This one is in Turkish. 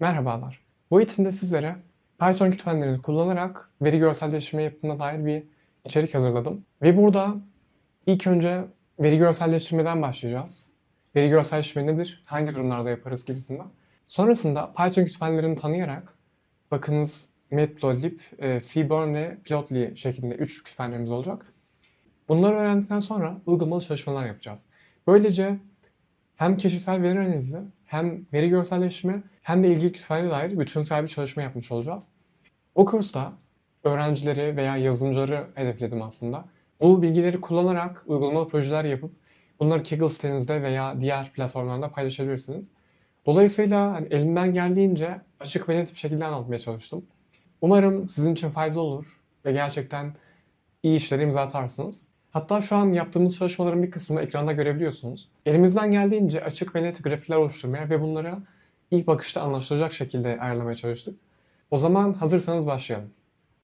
Merhabalar. Bu eğitimde sizlere Python kütüphanelerini kullanarak veri görselleştirme yapımına dair bir içerik hazırladım. Ve burada ilk önce veri görselleştirmeden başlayacağız. Veri görselleştirme nedir? Hangi durumlarda yaparız gibisinden. Sonrasında Python kütüphanelerini tanıyarak bakınız Matplotlib, e, Seaborn ve Plotly şeklinde 3 kütüphanemiz olacak. Bunları öğrendikten sonra uygulamalı çalışmalar yapacağız. Böylece hem kişisel veri analizi, hem veri görselleştirme, hem de ilgili kütüphaneye dair bütünsel bir çalışma yapmış olacağız. O kursta öğrencileri veya yazılımcıları hedefledim aslında. Bu bilgileri kullanarak uygulamalı projeler yapıp bunları Kaggle sitenizde veya diğer platformlarda paylaşabilirsiniz. Dolayısıyla hani elimden geldiğince açık ve net bir şekilde anlatmaya çalıştım. Umarım sizin için faydalı olur ve gerçekten iyi işlere imza atarsınız. Hatta şu an yaptığımız çalışmaların bir kısmını ekranda görebiliyorsunuz. Elimizden geldiğince açık ve net grafikler oluşturmaya ve bunları ilk bakışta anlaşılacak şekilde ayarlamaya çalıştık. O zaman hazırsanız başlayalım.